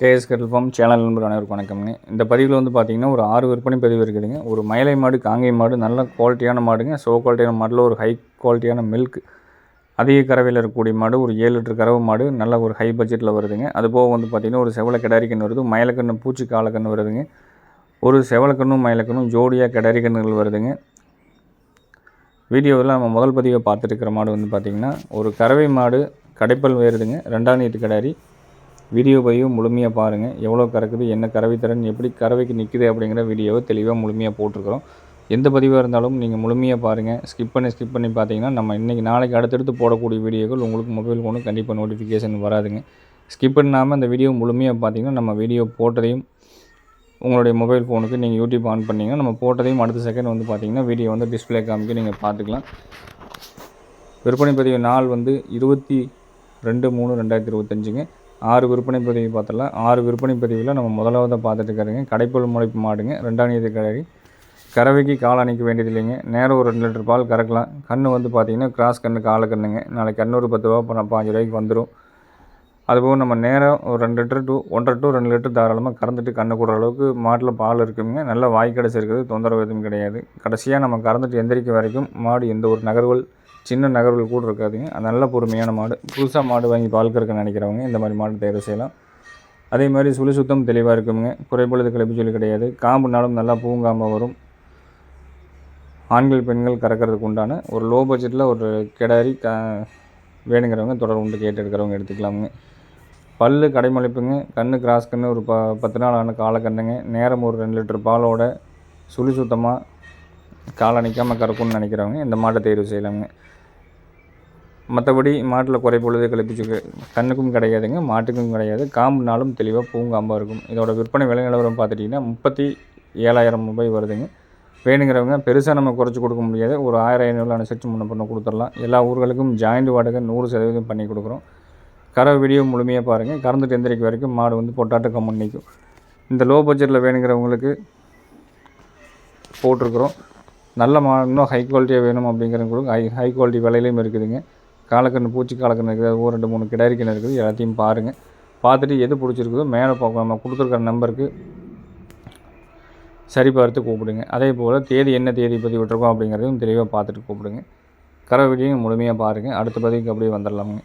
KS கட்டில் form channel நண்பர் அனைவருக்கு வணக்கம்ங்க. இந்த பதிவில் வந்து பார்த்திங்கன்னா ஒரு ஆறு விற்பனை பதிவு இருக்குதுங்க. ஒரு மயிலை மாடு காங்கை மாடு நல்ல குவாலிட்டியான மாடுங்க. சோ குவாலிட்டியான மாடில் ஒரு ஹை குவாலிட்டியான மில்க் அதிக கறவையில் இருக்கக்கூடிய மாடு ஒரு ஏழு லிட்டர் கறவை மாடு நல்ல ஒரு ஹை பட்ஜெட்டில் வருதுங்க. அது போக வந்து பார்த்திங்கன்னா ஒரு செவலை கிடாரிக்கன்று வருது மயிலக்கன்று பூச்சி காலக்கன்று வருதுங்க. ஒரு செவலக்கண்ணும் மயிலக்கண்ணும் ஜோடியாக கிடாரி வருதுங்க. வீடியோவில் நம்ம முதல் பதிவை பார்த்துட்டு இருக்கிற மாடு வந்து பார்த்திங்கன்னா ஒரு கறவை மாடு கடைப்பல் வருதுங்க ரெண்டாம் நீட்டு கிடாரி வீடியோ பதிவு முழுமையாக பாருங்கள் எவ்வளோ கறக்குது என்ன கறவை திறன் எப்படி கறவைக்கு நிற்குது அப்படிங்கிற வீடியோவை தெளிவாக முழுமையாக போட்டிருக்கிறோம். எந்த பதிவாக இருந்தாலும் நீங்கள் முழுமையாக பாருங்கள் ஸ்கிப் பண்ணி ஸ்கிப் பண்ணி பார்த்தீங்கன்னா நம்ம இன்றைக்கி நாளைக்கு அடுத்தடுத்து போடக்கூடிய வீடியோக்கள் உங்களுக்கு மொபைல் ஃபோனு கண்டிப்பாக நோட்டிஃபிகேஷன் வராதுங்க. ஸ்கிப் பண்ணாமல் அந்த வீடியோ முழுமையாக பார்த்தீங்கன்னா நம்ம வீடியோ போட்டதையும் உங்களுடைய மொபைல் ஃபோனுக்கு நீங்கள் யூடியூப் ஆன் பண்ணிங்கன்னா நம்ம போட்டதையும் அடுத்த செகண்ட் வந்து பார்த்திங்கன்னா வீடியோ வந்து டிஸ்பிளே காமிக்க நீங்கள் பார்த்துக்கலாம். விற்பனை பதிவு நாள் வந்து இருபத்தி ரெண்டு மூணு ரெண்டாயிரத்தி இருபத்தஞ்சுங்க. ஆறு விற்பனை பதிவு பார்த்துடலாம். ஆறு விற்பனை பதிவில் நம்ம முதலாவதாக பார்த்துட்டு இருக்காருங்க கடைப்பல் முளைப்பு மாடுங்க. ரெண்டாம் நீதி கழகி கறவைக்கு கால் அணைக்க வேண்டியது இல்லைங்க. நேரம் ஒரு ரெண்டு லிட்டர் பால் கறக்கலாம். கன்று வந்து பார்த்திங்கன்னா கிராஸ் கன்று காலை கண்ணுங்க. நாளைக்கு கன்று ஒரு பத்து ரூபா பணம் பாஞ்சு ரூபாய்க்கு வந்துடும் அதுபோக நம்ம நேரம் ஒரு ரெண்டு லிட்டர் டூ ஒன்றரை டூ ரெண்டு லிட்டர் தாராளமாக கறந்துட்டு கண்ணு கூடுற அளவுக்கு மாட்டில் பால் இருக்குங்க. நல்ல வாய் கடைசி இருக்குது தொந்தரவு எதுவும் கிடையாது. கடைசியாக நம்ம கறந்துட்டு எந்திரிக்க வரைக்கும் மாடு எந்த ஒரு நகர்வுகள் சின்ன நகர்வுகள் கூட இருக்காதுங்க. அது நல்ல பொறுமையான மாடு. புதுசாக மாடு வாங்கி பால் கறக்க நினைக்கிறவங்க இந்த மாதிரி மாடு தேர்வு செய்யலாம். அதே மாதிரி சுழி சுத்தம் தெளிவாக இருக்குங்க. குறைபொழுது கிளப்பி சொல்லி கிடையாது. காம்புனாலும் நல்லா பூங்காம்பாக வரும். ஆண்கள் பெண்கள் கறக்கிறதுக்கு உண்டான ஒரு லோ பட்ஜெட்டில் ஒரு கிடாரி க வேணுங்கிறவங்க தொடர் உண்டு கேட்டு எடுக்கிறவங்க எடுத்துக்கலாமுங்க. பல்லு கடைமளிப்புங்க கண்ணு கிராஸ் கண்ணு ஒரு ப பத்து நாள் ஆன காலக்கண்ணுங்க நேரம் ஒரு ரெண்டு லிட்டர் பாலோட சுழி சுத்தமாக காலை நிற்காமல் கறக்கும்னு நினைக்கிறவங்க இந்த மாட்டை தேர்வு செய்யலாமுங்க. மற்றபடி மாட்டில் குறை பொழுது கழிப்பிச்சு கண்ணுக்கும் கிடையாதுங்க மாட்டுக்கும் கிடையாது. காம்புனாலும் தெளிவாக பூங்காம்பாக இருக்கும். இதோட விற்பனை விலை நிலவரம் பார்த்துட்டிங்கன்னா முப்பத்தி ஏழாயிரம் ரூபாய் வருதுங்க. வேணுங்கிறவங்க பெருசாக நம்ம குறைச்சி கொடுக்க முடியாது. ஒரு ஆயிரம் ஐநூறு அனுசரித்து முன்ன பண்ண கொடுத்துடலாம். எல்லா ஊர்களுக்கும் ஜாயிண்ட் வாடகை நூறு சதவீதம் பண்ணி கொடுக்குறோம். கரை வீடியோ முழுமையாக பாருங்கள் கறந்துட்டு எந்திரிக்க வரைக்கும் மாடு வந்து பொட்டாட்டு கம்மன் நிற்கும் இந்த லோ பட்ஜெட்டில் வேணுங்கிறவங்களுக்கு போட்டிருக்குறோம். நல்ல மா இன்னும் ஹை குவாலிட்டியாக வேணும் அப்படிங்கிறவங்களுக்கு ஹை ஹை குவாலிட்டி விலையிலையும் இருக்குதுங்க. காலக்கன்று பூச்சி காலக்கன்று இருக்குது ஒரு ரெண்டு மூணு கிடாரிக்கன்று இருக்குது. எல்லாத்தையும் பாருங்கள் பார்த்துட்டு எது பிடிச்சிருக்குதோ மேலே பார்க்க நம்ம கொடுத்துருக்குற நம்பருக்கு சரி பார்த்து கூப்பிடுங்க. அதே போல் தேதி என்ன தேதி பதிவு விட்டுருக்கோம் அப்படிங்கிறதையும் தெளிவாக பார்த்துட்டு கூப்பிடுங்க. கரை வீடியும் முழுமையாக பாருங்கள் அடுத்த பதிவுக்கு அப்படியே வந்துடலாமுங்க.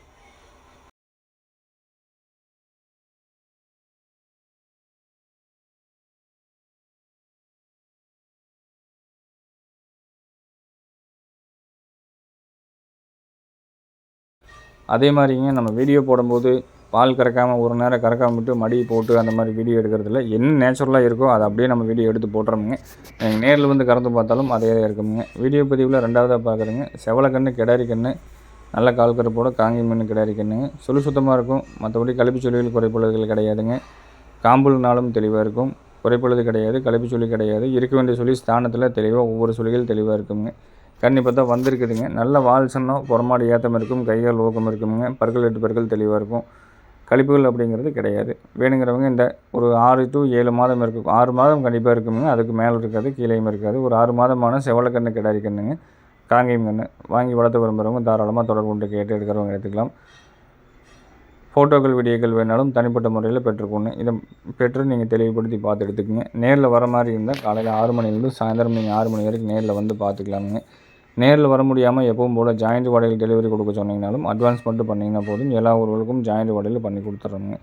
அதே மாதிரிங்க நம்ம வீடியோ போடும்போது பால் கறக்காமல் ஒரு நேரம் கறக்காம விட்டு மடி போட்டு அந்த மாதிரி வீடியோ எடுக்கிறதுல என்ன நேச்சுரலாக இருக்கோ அதை அப்படியே நம்ம வீடியோ எடுத்து போட்டுறோமுங்க. நீங்கள் நேரில் வந்து கறந்து பார்த்தாலும் அதே தான் இருக்குமுங்க. வீடியோ பதிவில் ரெண்டாவதாக பார்க்குறேங்க செவலக்கண்ணு கிடாரி கண்ணு நல்ல கால் கருப்போட காங்கி மண் கிடாரி கண்ணுங்க. சுழி சுத்தமாக இருக்கும். மற்றபடி கழிப்பு சொல்லிகள் குறைப்பொழுதுகள் கிடையாதுங்க. காம்புல்னாலும் தெளிவாக இருக்கும். குறைப்பொழுது கிடையாது கழிப்பு சொல்லி கிடையாது. இருக்க வேண்டிய சொல்லி ஸ்தானத்தில் தெளிவாக ஒவ்வொரு சொல்லிகள் தெளிவாக இருக்குங்க கண்டிப்பாக தான் வந்திருக்குதுங்க. நல்ல வால் சன்னம் புறமாடு ஏத்தம் இருக்கும் கைகள் ஊக்கம் இருக்குங்க பற்கள் எட்டு பற்கள் தெளிவாக இருக்கும். கழிப்புகள் அப்படிங்கிறது கிடையாது. வேணுங்கிறவங்க இந்த ஒரு ஆறு டு ஏழு மாதம் இருக்கும் ஆறு மாதம் கண்டிப்பாக இருக்குங்க அதுக்கு மேலே இருக்காது கீழேயும் இருக்காது. ஒரு ஆறு மாதமான செவலக்கண்ணு கிடாரி கண்ணுங்க காங்கேயம் கண்ணு. வாங்கி வளர்த்து விரும்புகிறவங்க தாராளமாக தொடர்பு கொண்டு கேட்டு எடுக்கிறவங்க எடுத்துக்கலாம். ஃபோட்டோக்கள் வீடியோக்கள் வேணாலும் தனிப்பட்ட முறையில் பெற்றுக்கொண்டு இதை பெற்று நீங்கள் தெளிவுபடுத்தி பார்த்து எடுத்துக்கோங்க. நேரில் வர மாதிரி இருந்தால் காலையில் ஆறு மணிலேருந்து சாயந்தரம் நீங்கள் ஆறு மணி வரைக்கும் நேரில் வந்து பார்த்துக்கலாமுங்க. நேரில் வர முடியாமல் எப்பவும் போல் ஜாயிண்ட் வாடகையில் டெலிவரி கொடுக்க சொன்னீங்கனாலும் அட்வான்ஸ் மட்டும் பண்ணிங்கன்னா போதும். எல்லா ஊர்களுக்கும் ஜாயிண்ட் வாடகையில் பண்ணி கொடுத்துட்றோங்க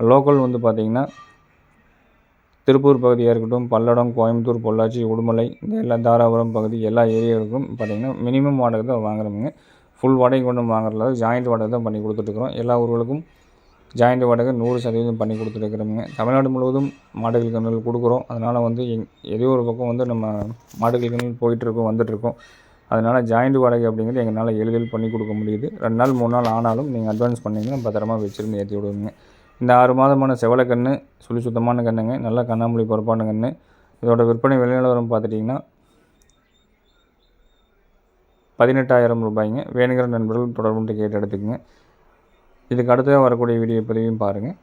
லோக்கல் வந்து பார்த்திங்கன்னா திருப்பூர் பகுதியாக இருக்கட்டும் பல்லடம் கோயம்புத்தூர் பொள்ளாச்சி உடுமலை இந்த எல்லா தாராபுரம் பகுதி எல்லா ஏரியாவுக்கும் பார்த்திங்கன்னா மினிமம் வாடகை தான் வாங்குறவங்க ஃபுல் வாடகை கொண்டு வாங்குறதுல ஜாயிண்ட் வாடகை தான் பண்ணி கொடுத்துட்ருக்குறோம் எல்லா ஊர்களுக்கும் ஜாயிண்ட் வாடகை நூறு சதவீதம் பண்ணி கொடுத்துருக்குறோங்க தமிழ்நாடு முழுவதும் மாடுகள் கண்ணில் கொடுக்குறோம். அதனால் வந்து எங் ஏதோ ஒரு பக்கம் வந்து நம்ம மாடுகள் கண்ணில் போயிட்டுருக்கோம் வந்துட்டுருக்கோம் அதனால் ஜாயிண்ட் வாடகை அப்படிங்கிறது எங்களால் எளிதில் பண்ணி கொடுக்க முடியுது. ரெண்டு நாள் மூணு நாள் ஆனாலும் நீங்கள் அட்வான்ஸ் பண்ணிங்கன்னா பத்திரமா வச்சுருந்து ஏற்றி விடுவீங்க. இந்த ஆறு மாதமான செவலக்கன்று சுழி சுத்தமான கண்ணுங்க நல்லா கண்ணாமூலி பொறுப்பான கன்று இதோட விற்பனை விலைநிலவரம் பார்த்துட்டிங்கன்னா பதினெட்டாயிரம் ரூபாய்ங்க. வேணுங்கிற நண்பர்கள் தொடர்புட்டு கேட்டு எடுத்துக்கங்க. இதுக்கு அடுத்ததாக வரக்கூடிய வீடியோ பதிவையும் பாருங்கள்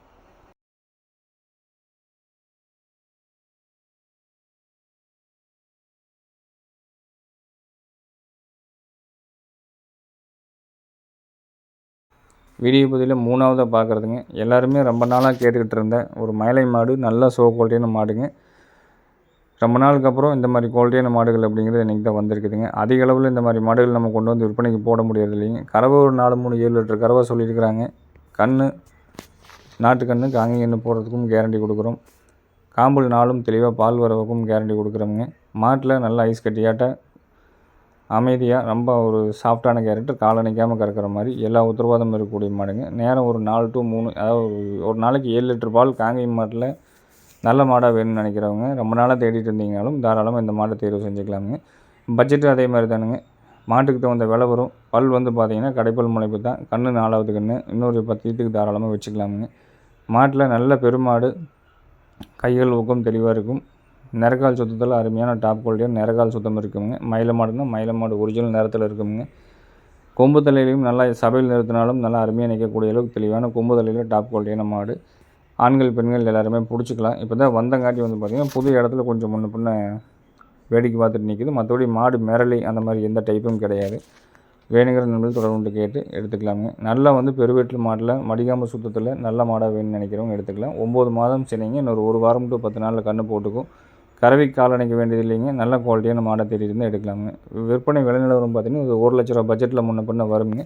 வீடியோ பதிவில் மூணாவதாக பார்க்குறதுங்க எல்லாருமே ரொம்ப நாளாக கேட்டுக்கிட்டு இருந்தேன். ஒரு மயிலை மாடு நல்ல சோ குவாலிட்டியான மாடுங்க. ரொம்ப நாளுக்கு அப்புறம் இந்த மாதிரி குவாலிட்டியான மாடுகள் அப்படிங்கிறது இன்றைக்கி தான் வந்திருக்குதுங்க. அதிக அளவில் இந்த மாதிரி மாடுகள் நம்ம கொண்டு வந்து விற்பனைக்கு போட முடியாது இல்லைங்க. கறவை ஒரு நாலு மூணு ஏழு லிட்டர் கறவை சொல்லியிருக்கிறாங்க. கன்று நாட்டு காங்கி கன்று போடுறதுக்கும் கேரண்டி கொடுக்குறோம். காம்புல் நாளும் தெளிவாக பால் வரவுக்கும் கேரண்டி கொடுக்குறோமுங்க. மாட்டில் நல்லா ஐஸ் கட்டியாட்ட அமைதியாக ரொம்ப ஒரு சாஃப்டான கேரக்டர் காலை கறக்கிற மாதிரி எல்லா உத்தரவாதமும் இருக்கக்கூடிய மாடுங்க. நேரம் ஒரு நாலு டு மூணு அதாவது ஒரு- நாளைக்கு ஏழு லிட்டர் பால் காங்கேயம் மாட்டில் நல்ல மாடாக வேணும்னு நினைக்கிறவங்க ரொம்ப நாளாக தேடிட்டு இருந்தீங்கனாலும் தாராளமாக இந்த மாட்டை தேர்வு செஞ்சுக்கலாமுங்க. பட்ஜெட்டு அதே மாதிரி தானுங்க. மாட்டுக்கு தகுந்த விலை வரும். பல் வந்து பார்த்தீங்கன்னா கடைப்பல் முளைப்பு தான். கன்று நாலாவது கன்று இன்னொரு பத்து வீட்டுக்கு தாராளமாக வச்சுக்கலாமுங்க. மாட்டில் நல்ல பெருமாடு கைகள் ஊக்கம் தெளிவாக இருக்கும். நிறக்கால் சுத்தத்தில் அருமையான டாப் குவாலிட்டியாக நிறக்கால் சுத்தம் இருக்குங்க மயில மாடுனா மயில மாடு ஒரிஜினல் நிறத்தில் இருக்குங்க கொம்பு தலையிலையும் நல்லா சபையில் நிறுத்தினாலும் நல்லா அருமையாக நிற்கக்கூடிய அளவுக்கு தெளிவான கொம்பு தலையில் டாப் குவாலிட்டியான மாடு. ஆண்கள் பெண்கள் எல்லாருமே பிடிச்சிக்கலாம். இப்போ தான் வந்தங்காட்டி வந்து பார்த்திங்கன்னா புது இடத்துல கொஞ்சம் முன்ன பின்ன வேடிக்கை பார்த்துட்டு நிற்கிது மற்றபடி மாடு மிரளி அந்த மாதிரி எந்த டைப்பும் கிடையாது. வேணுங்கிற நண்பர்கள் தொடர்பு கேட்டு எடுத்துக்கலாமுங்க. நல்லா வந்து பெருவேட்டில் மாட்டில் மடிகாம்பு சுத்தத்தில் நல்ல மாடாக வேணும்னு நினைக்கிறவங்க எடுத்துக்கலாம். ஒம்பது மாதம் சரிங்க இன்னொரு ஒரு வாரம் டு பத்து நாளில் கன்று போட்டுக்கும். கறவை கால் அணைக்க வேண்டியது இல்லைங்க. நல்ல குவாலிட்டியான மாடை தேடி இருந்தால் எடுக்கலாமுங்க விற்பனை விலை நிலவரம் பார்த்தீங்கன்னா இது ஒரு லட்ச ரூபா பட்ஜெட்டில் முன்ன பண்ண வருங்க.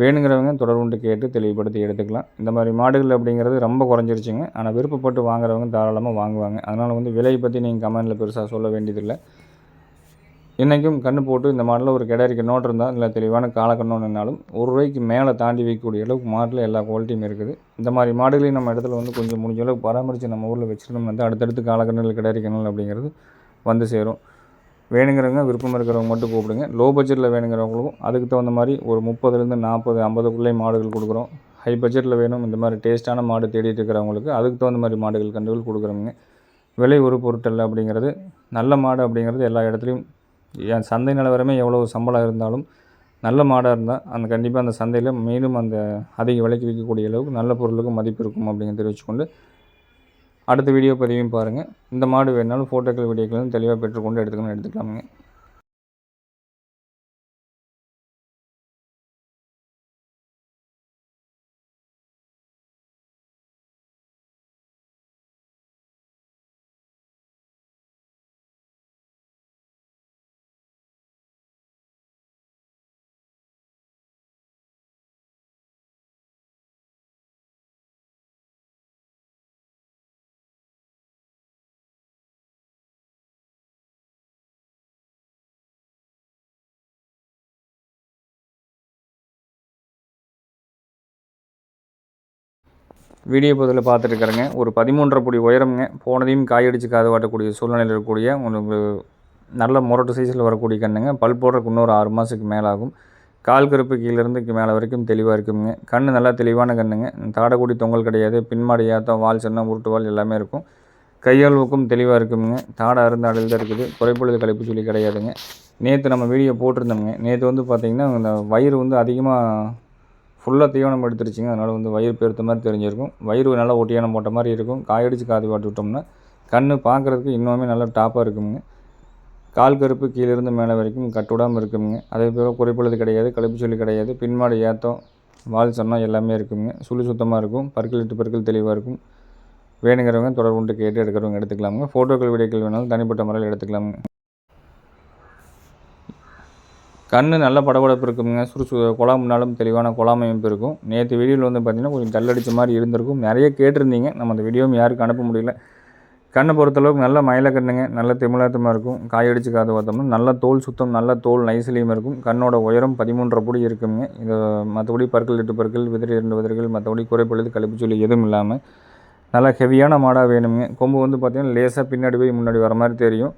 வேணுங்கிறவங்க தொடர்புண்டு கேட்டு தெளிவுபடுத்தி எடுத்துக்கலாம். இந்த மாதிரி மாடுகள் அப்படிங்கிறது ரொம்ப குறைஞ்சிருச்சுங்க. ஆனால் விருப்பப்பட்டு வாங்குறவங்க தாராளமாக வாங்குவாங்க. அதனால் வந்து விலையை பற்றி நீங்கள் கமெண்டில் பெருசாக சொல்ல வேண்டியதில்லை. இன்றைக்கும் கன்று போட்டு இந்த மாடலில் ஒரு கிடாரிக்கு நோட் இருந்தால் இல்லை தெளிவான காலக்கண்ணோன்னாலும் ஒரு ரூபாய்க்கு மேலே தாண்டி வைக்கக்கூடிய அளவுக்கு மாட்டில் எல்லா குவாலிட்டியும் இருக்குது. இந்த மாதிரி மாடுகளையும் நம்ம இடத்துல வந்து கொஞ்சம் முடிஞ்ச அளவுக்கு பராமரித்து நம்ம ஊரில் வச்சுருந்தோம் வந்து அடுத்தடுத்து காலக்கண்ணில் கிடாரி அப்படிங்கிறது வந்து சேரும். வேணுங்கிறவங்க விருப்பம் இருக்கிறவங்க மட்டும் கூப்பிடுங்க. லோ பட்ஜெட்டில் வேணுங்கிறவங்களுக்கும் அதுக்கு தகுந்த மாதிரி ஒரு முப்பதுலேருந்து நாற்பது ஐம்பதுக்குள்ளே மாடுகள் கொடுக்குறோம். ஹை பட்ஜெட்டில் வேணும் இந்த மாதிரி டேஸ்ட்டான மாடு தேடிட்டு இருக்கிறவங்களுக்கு அதுக்கு தகுந்த மாதிரி மாடுகள் கன்றுகள் கொடுக்குறோங்க விலை ஒரு பொருட்டல் அப்படிங்கிறது நல்ல மாடு அப்படிங்கிறது எல்லா இடத்துலையும் என் சந்தை நிலவரமே எவ்வளோ சம்பளம் இருந்தாலும் நல்ல மாடாக இருந்தால் அந்த கண்டிப்பாக அந்த சந்தையில் மேலும் அந்த அதிக விலைக்கு விற்கக்கூடிய அளவுக்கு நல்ல பொருளுக்கு மதிப்பு இருக்கும் அப்படிங்கிறத தெரிவிச்சுக்கொண்டு அடுத்த வீடியோ பதிவையும் பாருங்கள் இந்த மாடு வேணாலும் ஃபோட்டோக்கள் வீடியோக்களும் தெளிவாக பெற்றுக்கொண்டு எடுத்துக்கணும் எடுத்துக்கலாமுங்க. வீடியோ பதில் பார்த்துருக்குறேங்க. ஒரு பதிமூன்றரை புடி உயரம்ங்க. போனதையும் காயடிச்சு காது வாட்டக்கூடிய சூழ்நிலையில் இருக்கக்கூடிய உங்களுக்கு நல்ல முரட்டு சைஸில் வரக்கூடிய கண்ணுங்க பல் போடுறதுக்கு இன்னொரு ஆறு மாதத்துக்கு மேலே ஆகும் கால் கருப்பு கீழேருந்து மேலே வரைக்கும் தெளிவாக இருக்குங்க. கண் நல்லா தெளிவான கண்ணுங்க தாடக்கூடிய தொங்கல் கிடையாது. பின்மாடி ஏத்தம் வால் சின்ன உருட்டு வால் எல்லாமே இருக்கும். கையாள்வுக்கும் தெளிவாக இருக்குங்க. தாடை அருந்து அடையில் தான் இருக்குது. குறைப்பொழுது கழிப்பு சொல்லி கிடையாதுங்க. நேற்று நம்ம வீடியோ போட்டிருந்தோம்ங்க. நேற்று வந்து பார்த்திங்கன்னா இந்த வயிறு வந்து அதிகமாக ஃபுல்லாக தீவனம் எடுத்துருச்சுங்க. அதனால் வந்து வயிறு பெருத்த மாதிரி தெரிஞ்சிருக்கும். வயிறு நல்லா ஒட்டியானம் போட்ட மாதிரி இருக்கும். காயடிச்சு காது வாட்டி விட்டோம்னா கண் பார்க்குறதுக்கு இன்னுமே நல்லா டாப்பாக இருக்குங்க கால் கருப்பு கீழேருந்து மேலே வரைக்கும் கட்டுவிடாமல் இருக்குங்க அதே போல் குறைப்பொழுது கிடையாது கழிப்பு சொல்லி கிடையாது. பின்மாடு ஏத்தம் வால் சொன்னால் எல்லாமே இருக்குங்க சுழி சுத்தமாக இருக்கும். பற்கள் இட்டு பற்கள் தெளிவாக இருக்கும். வேணுங்கிறவங்க தொடர்பு கொண்டு கேட்டு எடுக்கிறவங்க எடுத்துக்கலாமுங்க. ஃபோட்டோக்கள் வீடியோக்கள் வேணாலும் தனிப்பட்ட முறையில் எடுத்துக்கலாமுங்க. கண் நல்ல படபடப்பு இருக்குங்க. சுறுசு குழாம் முன்னாலும் தெளிவான குழாம் அமைப்பு இருக்கும். நேற்று வீடியோவில் வந்து பார்த்திங்கன்னா கொஞ்சம் டல்லடிச்ச மாதிரி இருந்திருக்கும். நிறைய கேட்டிருந்தீங்க. நம்ம அந்த வீடியோவும் யாருக்கும் அனுப்ப முடியல. கண்ணை பொறுத்தளவுக்கு நல்ல மயில கண்ணுங்க. நல்ல திமிழாத்தமாக இருக்கும். காயடிச்சு காது பார்த்தோம்னா நல்ல தோல் சுத்தம் நல்ல தோல் நைசிலியும் இருக்கும். கண்ணோட உயரம் பதிமூன்றரை புடி இருக்குங்க. இது மற்றபடி பற்கள் எட்டு பற்கள் விதிரி இரண்டு விதிரிகள் மற்றபடி குறைப்பழுது கழிப்புச்சொல்லி எதுவும் இல்லாமல் நல்லா ஹெவியான மாடாக வேணுங்க. கொம்பு வந்து பார்த்திங்கன்னா லேசாக பின்னாடி போய் முன்னாடி வர மாதிரி தெரியும்.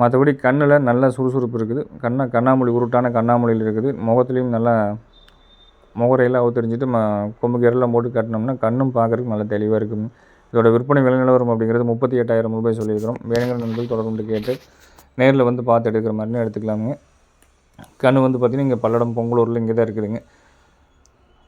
மற்றபடி கண்ணில் நல்ல சுறுசுறுப்பு இருக்குது. கண்ணை கண்ணாமூலி உருட்டான கண்ணாமூலியில் இருக்குது. முகத்துலேயும் நல்லா முகரையெல்லாம் அவுத்தறிஞ்சிட்டு ம கொம்பு கீரெல்லாம் போட்டு கட்டினோம்னா கண்ணும் பார்க்குறதுக்கு நல்லா தெளிவாக இருக்கும். இதோட விற்பனை விலை நிலவரம் அப்படிங்கிறது முப்பத்தி எட்டாயிரம் ரூபாய் சொல்லியிருக்கிறோம். வேணுங்கிற நண்பர்கள் தொடர்பு கேட்டு நேரில் வந்து பார்த்து எடுக்கிற மாதிரினா எடுத்துக்கலாமுங்க. கண் வந்து பார்த்திங்கன்னா இங்கே பல்லடம் பொங்கலூரில் இங்கே தான் இருக்குதுங்க.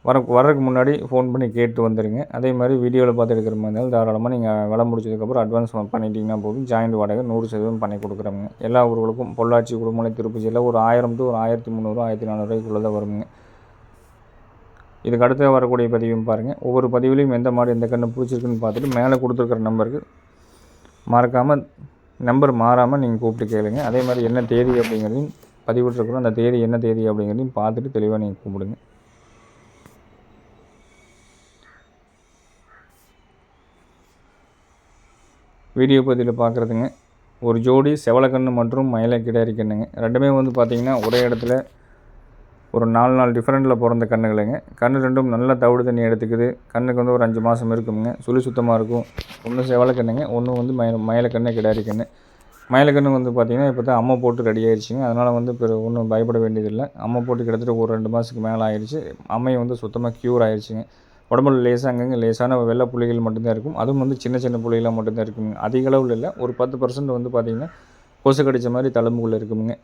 வர வர்றதுக்கு முன்னாடி ஃபோன் பண்ணி கேட்டு வந்துடுங்க அதே மாதிரி வீடியோவில் பார்த்து எடுக்கிற மாதிரி இருந்தாலும் தாராளமாக நீங்கள் விலை முடிச்சதுக்கப்புறம் அட்வான்ஸ் பண்ணிட்டீங்கன்னா போதும். ஜாயிண்ட் வாடகை நூறு சதவீதம் பண்ணி கொடுக்குறோங்க எல்லா ஊர்களுக்கும் பொள்ளாச்சி குடும்பமலை திருப்பதி எல்லாம் ஒரு ஆயிரம் டு ஒரு ஆயிரத்தி முந்நூறு ஆயிரத்தி நானூறுரூவாய்க்குள்ளே தான் வருங்க. இதுக்கு அடுத்து வரக்கூடிய பதிவையும் பாருங்கள் ஒவ்வொரு பதிவுலையும் எந்த மாடு எந்த கன்று பிடிச்சிருக்குன்னு பார்த்துட்டு மேலே கொடுத்துருக்குற நம்பருக்கு மறக்காமல் நம்பர் மாறாமல் நீங்கள் கூப்பிட்டு கேளுங்க. அதே மாதிரி என்ன தேதி அப்படிங்கிறதையும் பதிவிட்டுருக்குறோம். அந்த தேதி என்ன தேதி அப்படிங்கிறதையும் பார்த்துட்டு தெளிவாக நீங்கள் கூப்பிடுங்க. வீடியோ பதிவில் பார்க்குறதுங்க. ஒரு ஜோடி செவலக்கண்ணு மற்றும் மயிலை கிடாரி கண்ணுங்க ரெண்டுமே வந்து பார்த்திங்கன்னா ஒரே இடத்துல ஒரு நாலு நாள் டிஃப்ரெண்ட்டில் பிறந்த கண்ணுகளுங்க. கண் ரெண்டும் நல்ல தவிடு தண்ணி எடுத்துக்குது. கண்ணுக்கு வந்து ஒரு அஞ்சு மாதம் இருக்குங்க. சுழி சுத்தமாக இருக்கும். ஒன்று செவலக்கண்ணுங்க ஒன்று வந்து மயில மயிலக்கண்ணு கிடாரி கண்ணு மயிலக்கண்ணு வந்து பார்த்திங்கன்னா இப்போ தான் அம்மை போட்டு ரெடி ஆயிடுச்சுங்க அதனால் வந்து இப்போ ஒன்றும் பயப்பட வேண்டியதில்லை. அம்மை போட்டு கிட்டத்தட்ட ஒரு ரெண்டு மாதத்துக்கு மேலே ஆயிடுச்சு அம்மை வந்து சுத்தமாக க்யூர் ஆயிடுச்சுங்க உடம்புல லேசாக அங்கங்கே லேசான வெள்ளை புள்ளிகள் மட்டும்தான் இருக்கும். அதுவும் வந்து சின்ன சின்ன புள்ளிகளாக மட்டும்தான் இருக்குங்க. அதிக அளவில் இல்லை. ஒரு பத்து பர்சன்ட் வந்து பார்த்திங்கன்னா கொசு கடித்த மாதிரி தழும்புகள் இருக்குங்க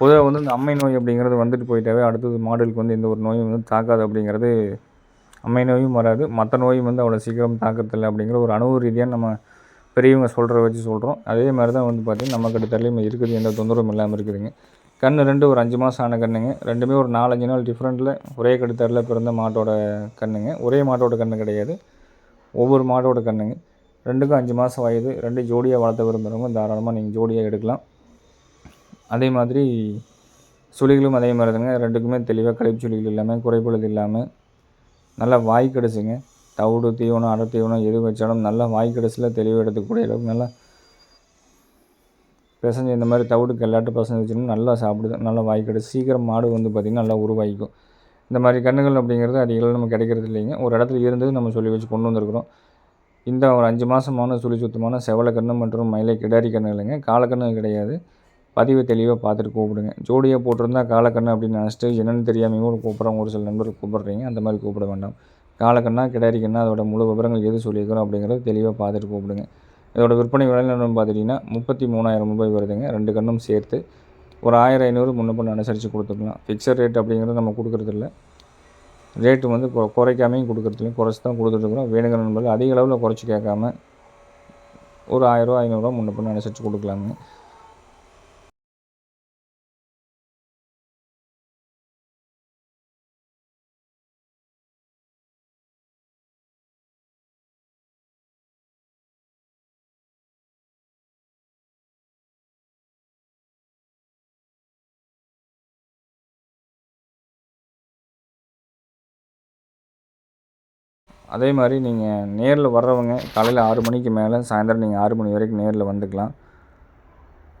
பொதுவாக வந்து இந்த அம்மை நோய் அப்படிங்கிறது வந்துட்டு போயிட்டாவே அடுத்தது மாடலுக்கு வந்து எந்த ஒரு நோயும் வந்து தாக்காது அப்படிங்கிறது அம்மை நோயும் வராது. மற்ற நோயும் வந்து அவ்வளோ சீக்கிரம் தாக்கத்தில்லை அப்படிங்கிற ஒரு அனுபவ ரீதியாக நம்ம பெரியவங்க சொல்கிற வச்சு சொல்கிறோம் அதே மாதிரி தான் வந்து பார்த்திங்கன்னா நம்மக்கிட்ட கிட்ட இருக்குது. எந்த தொந்தரவும் இல்லாமல் இருக்குதுங்க. கன்று ரெண்டு ஒரு அஞ்சு மாதம் ஆன கன்றுங்க ரெண்டுமே ஒரு நாலஞ்சு நாள் டிஃப்ரெண்ட்டில் ஒரே கடுத்தரில் பிறந்த மாட்டோட கன்றுங்க ஒரே மாட்டோட கன்று கிடையாது. ஒவ்வொரு மாட்டோட கன்றுங்க ரெண்டுக்கும் அஞ்சு மாதம் வயது ரெண்டு ஜோடியாக வளர்த்த விரும்புகிறவங்க தாராளமாக நீங்கள் ஜோடியாக எடுக்கலாம். அதே மாதிரி சுழிகளும் அதே மாதிரி தாங்க ரெண்டுக்குமே தெளிவாக கழிப்பு சுழிகள் இல்லாமல் குறைபடுது இல்லாமல் நல்லா வாய் கிடச்சிங்க. தவிடு தீவனம் அடை தீவனம் எது வச்சாலும் நல்லா வாய் கிடச்சில் தெளிவாக எடுத்துக்கூடிய அளவுக்கு நல்லா பிசைஞ்சு இந்த மாதிரி தவிடு கல்லாட்டு பசங்க வச்சுருந்தா நல்லா சாப்பிடுது நல்லா வாய் சீக்கிரம் மாடு வந்து பார்த்திங்கன்னா நல்லா உருவாகிக்கும். இந்த மாதிரி கண்ணுகள் அப்படிங்கிறது அதிகம் நம்ம கிடைக்கிறது இல்லைங்க. ஒரு இடத்துல இருந்தது நம்ம சொல்லி வச்சு கொண்டு வந்திருக்கிறோம். இந்த ஒரு அஞ்சு மாதமான சுழி சுத்தமான செவலை கண்ணு மற்றும் மயிலை கிடாரி கண்ணு இல்லைங்க. காலக்கண்ணு கிடையாது. பதிவை தெளிவாக பார்த்துட்டு கூப்பிடுங்க. ஜோடியாக போட்டிருந்தா காலக்கண்ணு அப்படின்னு நினச்சிட்டு என்னென்னு தெரியாமல் கூட கூப்பிட்றவங்க ஒரு சில நண்பர்கள் கூப்பிட்றீங்க. அந்த மாதிரி கூப்பிட வேண்டாம். காலக்கண்ணா கிடாரி கண்ணா அதோட முழு விவரங்கள் எது சொல்லியிருக்கிறோம் அப்படிங்கிறத தெளிவாக பார்த்துட்டு கூப்பிடுங்க. இதோட விற்பனை விலை என்னென்னு பார்த்துட்டிங்கன்னா முப்பத்தி மூணாயிரம் ரூபாய் வருதுங்க. ரெண்டு கண்ணும் சேர்த்து ஒரு ஆயிரம் ஐநூறு முன்ன பண்ண அனுசரித்து கொடுத்துக்கலாம் ஃபிக்ஸட் ரேட் அப்படிங்கிறது நம்ம கொடுக்குறதில்ல. ரேட்டு வந்து குறைக்காமையும் கொடுக்குறதில்ல. குறைச்சி தான் கொடுத்துட்ருக்குறோம் வேணுங்கிற நண்பர்கள் அதிக அளவில் குறைச்சி கேட்காம ஒரு ஆயிரரூவா ஐநூறுரூவா முன்ன பண்ண அனுசரித்து கொடுக்கலாமுங்க அதே மாதிரி நீங்கள் நேரில் வர்றவங்க காலையில் ஆறு மணிக்கு மேலே சாயந்தரம் நீங்கள் ஆறு மணி வரைக்கும் நேரில் வந்துக்கலாம்.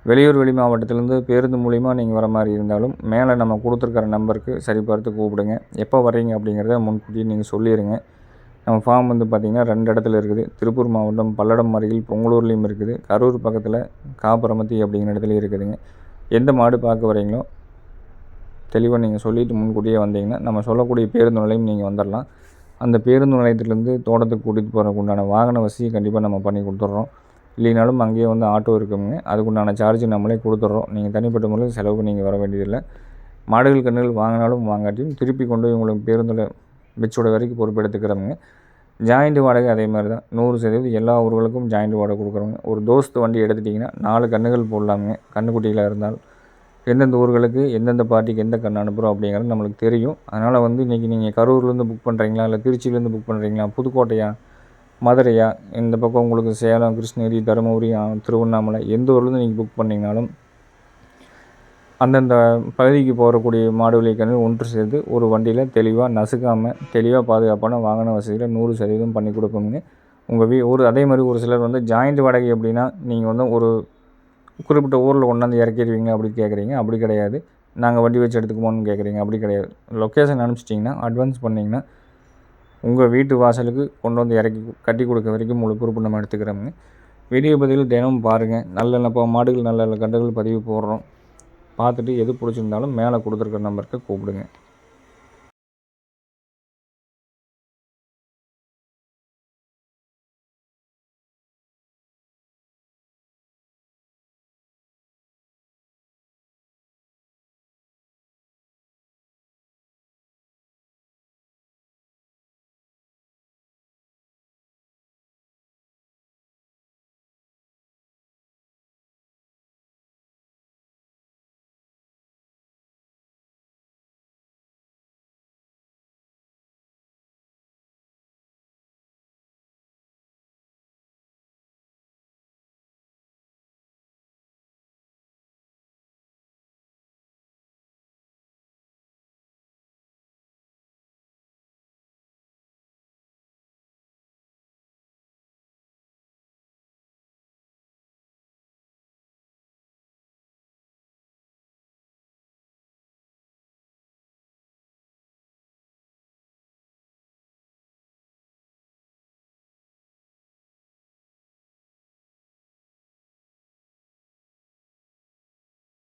வெளியூர் வெளி மாவட்டத்திலேருந்து பேருந்து மூலிமா நீங்கள் வர மாதிரி இருந்தாலும் மேலே நம்ம கொடுத்துருக்குற நம்பருக்கு சரி பார்த்து கூப்பிடுங்க. எப்போ வரீங்க அப்படிங்கிறத முன்கூட்டியே நீங்கள் சொல்லிடுங்க நம்ம ஃபார்ம் வந்து பார்த்திங்கன்னா ரெண்டு இடத்துல இருக்குது. திருப்பூர் மாவட்டம் பல்லடம் அருகில் பொங்கலூர்லேயும் இருக்குது. கரூர் பக்கத்தில் காப்பரமத்தி அப்படிங்கிற இடத்துலையும் இருக்குதுங்க. எந்த மாடு பார்க்க வரீங்களோ தெளிவாக நீங்கள் சொல்லிவிட்டு முன்கூட்டியே வந்தீங்கன்னா நம்ம சொல்லக்கூடிய பேருந்து நிலையம் நீங்கள் வந்துடலாம் அந்த பேருந்து நிலையத்துலேருந்து தோட்டத்துக்கு கூட்டிகிட்டு போகிறதுக்கு உண்டான வாகன வசதியை கண்டிப்பாக நம்ம பண்ணி கொடுத்துட்றோம். இல்லைனாலும் அங்கேயே வந்து ஆட்டோ இருக்குங்க. அதுக்குண்டான சார்ஜ் நம்மளே கொடுத்துட்றோம். நீங்கள் தனிப்பட்ட முறையில் செலவுக்கு நீங்கள் வர வேண்டியதில்லை. மாடுகள் கண்ணுகள் வாங்கினாலும் வாங்காட்டியும் திருப்பி கொண்டு போய் உங்களுக்கு பேருந்தில் வச்சோட வரைக்கும் பொறுப்பெடுத்துக்கிறவங்க ஜாயிண்ட் வாடகை அதே மாதிரி தான். நூறு சதவீதம் எல்லா ஊர்களுக்கும் ஜாயிண்ட் வாடகை கொடுக்குறவங்க ஒரு தோஸ்து வண்டி எடுத்துட்டிங்கன்னா நாலு கண்ணுகள் போடலாமுங்க. கண்ணுக்குட்டிகளாக இருந்தால் எந்தெந்த ஊர்களுக்கு எந்தெந்த பார்ட்டிக்கு எந்த கன்று அனுப்புகிறோம் அப்படிங்கிறது நம்மளுக்கு தெரியும். அதனால் வந்து இன்றைக்கி நீங்கள் கரூர்லேருந்து புக் பண்ணுறீங்களா இல்லை திருச்சியிலேருந்து புக் பண்ணுறீங்களா புதுக்கோட்டையா? மதுரையா? இந்த பக்கம் உங்களுக்கு சேலம் கிருஷ்ணகிரி தருமபுரி திருவண்ணாமலை எந்த ஊர்லேருந்து நீங்கள் புக் பண்ணிங்கனாலும் அந்தந்த பகுதிக்கு போகக்கூடிய மாடுகளை கன்று ஒன்று சேர்ந்து ஒரு வண்டியில் தெளிவாக நசுக்காமல் தெளிவாக பாதுகாப்பான வாகன வசதியில் நூறு சதவீதம் பண்ணி கொடுப்போம்னு உங்கள் வீ ஒரு அதே மாதிரி ஒரு சிலர் வந்து ஜாயிண்ட் வாடகை அப்படின்னா நீங்கள் வந்து ஒரு குறிப்பிட்ட ஊரில் கொண்டாந்து இறக்கிடுவீங்க அப்படி கேட்குறீங்க. அப்படி கிடையாது. நாங்கள் வண்டி வச்சு எடுத்துக்குமோன்னு கேட்குறீங்க. அப்படி கிடையாது. லொக்கேஷன் அனுப்பிச்சிட்டிங்கன்னா அட்வான்ஸ் பண்ணிங்கன்னா உங்கள் வீட்டு வாசலுக்கு கொண்டு வந்து இறக்கி கட்டி கொடுக்க வரைக்கும் முழு குறிப்பு நம்ம எடுத்துக்கிறோமுங்க வீடியோ பதிவில் தினமும் பாருங்கள் நல்ல நல்ல மாடுகள் நல்ல நல்ல கண்டுகள் பதிவு போடுறோம். பார்த்துட்டு எது பிடிச்சிருந்தாலும் மேலே கொடுத்துருக்குற நம்பருக்கு கூப்பிடுங்க.